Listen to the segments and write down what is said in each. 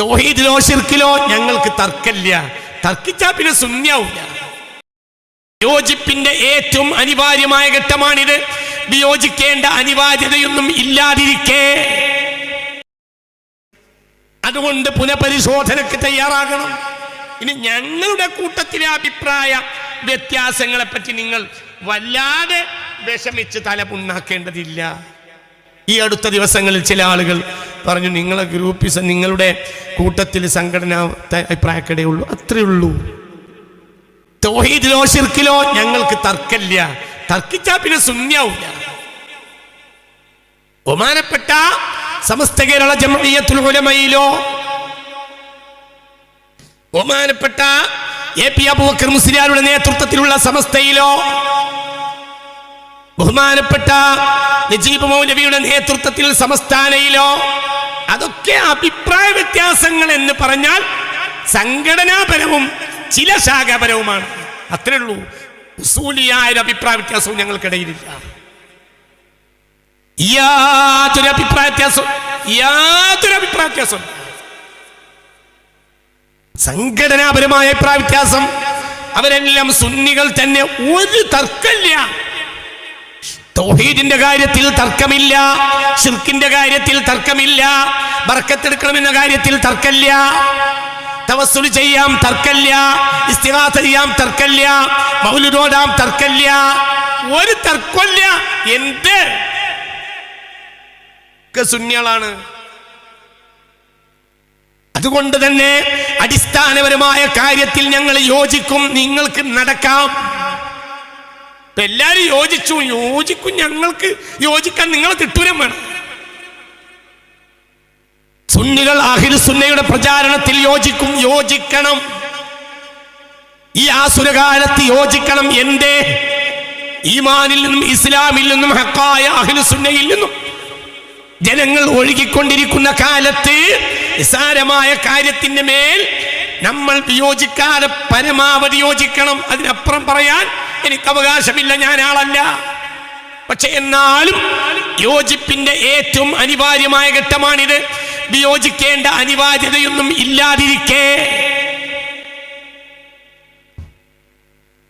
തൗഹീദിലോ ശിർക്കിലോ ഞങ്ങൾക്ക് തർക്കമില്ല. തർക്കിച്ചാ പിന്നെ ശൂന്യാവില്ല യോജിപ്പിന്റെ ഏറ്റവും അനിവാര്യമായ ഘട്ടമാണിത്. വിയോജിക്കേണ്ട അനിവാര്യതയൊന്നും ഇല്ലാതിരിക്കേ. അതുകൊണ്ട് പുനഃപരിശോധനക്ക് തയ്യാറാകണം. ഇനി ഞങ്ങളുടെ കൂട്ടത്തിലെ അഭിപ്രായ വ്യത്യാസങ്ങളെ പറ്റി നിങ്ങൾ വല്ലാതെ വിഷമിച്ച് തല പുണ്ണാക്കേണ്ടതില്ല ഈ അടുത്ത ദിവസങ്ങളിൽ ചില ആളുകൾ പറഞ്ഞു നിങ്ങളെ ഗ്രൂപ്പിസ് നിങ്ങളുടെ കൂട്ടത്തിൽ സംഘടന അഭിപ്രായക്കടേ ഉള്ളൂ. അത്രേ ഉള്ളൂ. തോഹീദിലോ ഷിർക്കിലോ ഞങ്ങൾക്ക് തർക്കമില്ല. തർക്കിച്ചാ പിന്നെ ശൂന്യാവില്ല ബഹുമാനപ്പെട്ട സമസ്ത കേരള ജമഇയ്യത്തുൽ ഉലമയിലോ ബഹുമാനപ്പെട്ട എ പി അബൂബക്കർ മുസ്ലിയാരുടെ നേതൃത്വത്തിലുള്ള സമസ്തയിലോ ബഹുമാനപ്പെട്ട നജീബ് മൗലവിയുടെ നേതൃത്വത്തിൽ സമസ്ഥാനയിലോ അതൊക്കെ അഭിപ്രായ വ്യത്യാസങ്ങൾ എന്ന് പറഞ്ഞാൽ സംഘടനാപരവും ചില ശാഖാപരവുമാണ്. അത്രേ ഉള്ളൂ. ഉസൂലിയായ അഭിപ്രായ വ്യത്യാസവും ഞങ്ങൾക്കിടയിലില്ല. യാതൊരു അഭിപ്രായ വ്യത്യാസവും യാതൊരു അഭിപ്രായ വ്യത്യാസവും. സംഘടനാപരമായ അഭിപ്രായ വ്യത്യാസം അവരെല്ലാം സുന്നികൾ തന്നെ ഒരു തർക്കമില്ല. തൗഹീദിന്റെ കാര്യത്തിൽ തർക്കമില്ല ഷിർക്കിന്റെ കാര്യത്തിൽ തർക്കമില്ല ബർക്കത്തെടുക്കണമെന്ന കാര്യത്തിൽ തർക്കമില്ല തവസ്സുൽ ചെയ്യാം തർക്കമില്ല ഇസ്തിഗാസ ചെയ്യാം തർക്കമില്ല മൗലുദോടാം തർക്കമില്ല ഒരു തർക്കമില്ല എന്ത്? ഒക്കെ സുന്യകളാണ് അതുകൊണ്ട് തന്നെ അടിസ്ഥാനപരമായ കാര്യത്തിൽ ഞങ്ങൾ യോജിക്കും നിങ്ങൾക്ക് നടക്കാം. ഇപ്പൊ എല്ലാരും യോജിച്ചു. യോജിക്കും ഞങ്ങൾക്ക്. യോജിക്കാൻ നിങ്ങൾ തിട്ടൂരം വേണം. സുന്നികൾ അഹിൽ സുന്നയുടെ പ്രചാരണത്തിൽ യോജിക്കും. യോജിക്കണം. ഈ ആസുരകാലത്ത് യോജിക്കണം എന്തേ ഈമാനിൽ നിന്നും ഇസ്ലാമിൽ നിന്നും ഹക്കായ അഹിൽ സുന്നയിൽ നിന്നും. ജനങ്ങൾ ഒഴുകിക്കൊണ്ടിരിക്കുന്ന കാലത്ത് നിസാരമായ കാര്യത്തിന്റെ മേൽ നമ്മൾ വിയോജിക്കാതെ പരമാവധി യോജിക്കണം. അതിനപ്പുറം പറയാൻ എനിക്ക് അവകാശമില്ല ഞാൻ ആളല്ല പക്ഷെ എന്നാലും യോജിപ്പിന്റെ ഏറ്റവും അനിവാര്യമായ ഘട്ടമാണിത്. വിയോജിക്കേണ്ട അനിവാര്യതയൊന്നും ഇല്ലാതിരിക്കേ.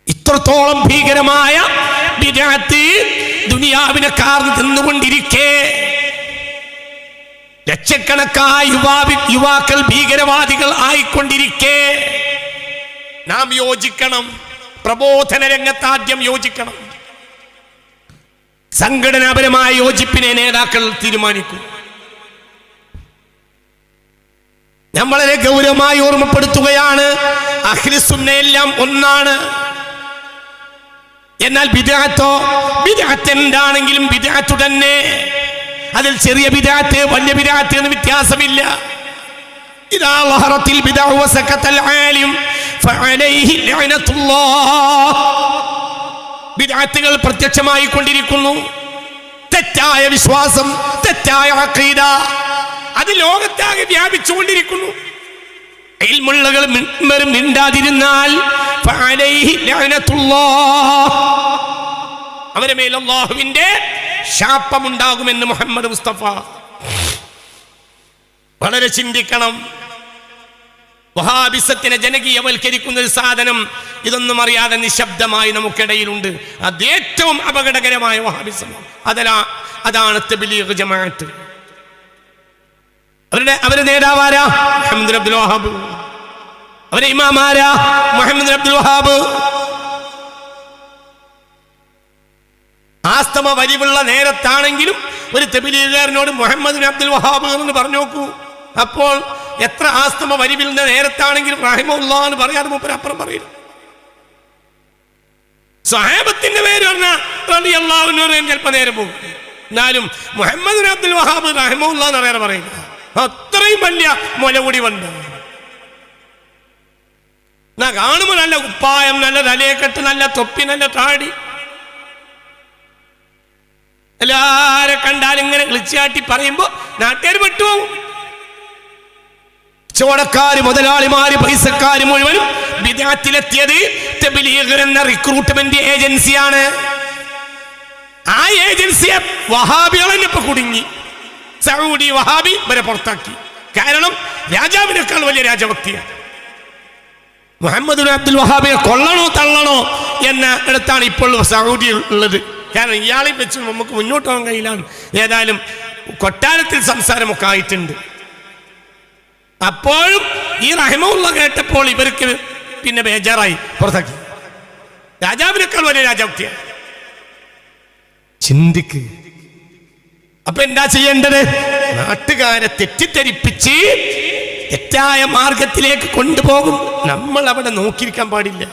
ഇത്രത്തോളം ഭീകരമായ വിരാത്ത് ദുനിയാവിനെ കാർന്ന് തിന്നുകൊണ്ടിരിക്കേ ലക്ഷക്കണക്കായ യുവാവി യുവാക്കൾ ഭീകരവാദികൾ ആയിക്കൊണ്ടിരിക്കെ. നാം യോജിക്കണം. പ്രബോധന രംഗത്ത് ആദ്യം യോജിക്കണം. സംഘടനാപരമായ യോജിപ്പിനെ നേതാക്കൾ തീരുമാനിക്കും. ഞാൻ വളരെ ഗൗരവമായി ഓർമ്മപ്പെടുത്തുകയാണ് അഖിലിസുന്നയെല്ലാം ഒന്നാണ്. എന്നാൽ ബിദാത്തോ ബിദാത്ത് എന്താണെങ്കിലും തന്നെ അതിൽ ചെറിയ ബിരാത്ത് വലിയ ബിരാത്ത് എന്ന് വ്യത്യാസമില്ല. ബിദഅത്തുകൾ പ്രത്യക്ഷമായി കൊണ്ടിരിക്കുന്നു. തെറ്റായ വിശ്വാസം തെറ്റായ അഖീദ. അത് ലോകത്താകെ വ്യാപിച്ചുകൊണ്ടിരിക്കുന്നു ഇൽമുള്ളകൾ മിണ്ടാതിരുന്നാൽ അവരെ മേൽ അള്ളാഹുവിന്റെ ശാപമുണ്ടാകുമെന്ന് മുഹമ്മദ് മുസ്തഫ. വളരെ ചിന്തിക്കണം. വഹാബിസത്തിനെ ജനകീയവൽക്കരിക്കുന്ന ഒരു സാധനം ഇതൊന്നും അറിയാതെ നിശബ്ദമായി നമുക്കിടയിലുണ്ട്. അത് ഏറ്റവും അപകടകരമായ വഹാബിസം അതലാ അതാണ് ജമാഅത്ത്. അവരുടെ അവരുടെ നേതാവാരാ മുഹമ്മദ് അബ്ദുൽ വഹാബ്. അവരെ ഇമാമാരാ മുഹമ്മദ് അബ്ദുൽ വഹാബ്. ആസ്തമ വരിവുള്ള നേരത്താണെങ്കിലും ഒരു തെബിലീകാരനോട് മുഹമ്മദ് അബ്ദുൽ വഹാബ് എന്ന് പറഞ്ഞു നോക്കൂ. അപ്പോൾ എത്ര ആസ്തമ വലിവിലുള്ള നേരത്താണെങ്കിലും റഹിമുള്ള എന്ന് പറയാതെ മൂപ്പര് അപ്പുറം പറയില്ല സഹാബത്തിന്റെ പേര് പറഞ്ഞാൽ ചിലപ്പോൾ നേരം പോകും. എന്നാലും മുഹമ്മദ് അബ്ദുൽ വഹാബ് റഹിമുള്ള എന്ന് അറിയാതെ പറയില്ല അത്രയും വലിയ മുലകൂടി വന്നു. എന്നാ കാണുമ്പോൾ നല്ല കുപ്പായം നല്ല തലയെക്കെട്ട് നല്ല തൊപ്പി നല്ല താടി. എല്ലാരെ കണ്ടാൽ ഇങ്ങനെ വിളിച്ചാട്ടി പറയുമ്പോ നാട്ടുകാർ വിട്ടുപോകും ചോടക്കാര് മുതലാളിമാര് പൈസക്കാര് മുഴുവനും വിദാത്തിലെത്തിയത് തെബിലീഗ് എന്ന റിക്രൂട്ട്മെന്റ് ഏജൻസിയാണ് ആ ഏജൻസിയെ വഹാബികൾ തന്നെ ഇപ്പൊ കുടുങ്ങി. സൗദി വഹാബി വരെ പുറത്താക്കി. കാരണം രാജാവിനേക്കാൾ വലിയ രാജഭക്തിയാണ്. മുഹമ്മദ് അബ്ദുൽ വഹാബിനെ കൊള്ളണോ തള്ളണോ എന്ന ഇടത്താണ് ഇപ്പോൾ സൗദി ഉള്ളത്. കാരണം ഇയാളെ വെച്ച് നമുക്ക് മുന്നോട്ട് പോകാൻ കഴിയില്ലാണ് ഏതായാലും കൊട്ടാരത്തിൽ സംസാരമൊക്കെ ആയിട്ടുണ്ട്. അപ്പോഴും ഈ റഹിമുള്ള കേട്ടപ്പോൾ ഇവർക്ക് പിന്നെ ബേജാറായി. പുറത്താക്കി. രാജാവിനേക്കാൾ വലിയ രാജാവ്യ ചിന്തിക്ക്. അപ്പൊ എന്താ ചെയ്യേണ്ടത്? നാട്ടുകാരെ തെറ്റിദ്ധരിപ്പിച്ച് തെറ്റായ മാർഗത്തിലേക്ക് കൊണ്ടുപോകും. നമ്മൾ അവിടെ നോക്കിയിരിക്കാൻ പാടില്ല.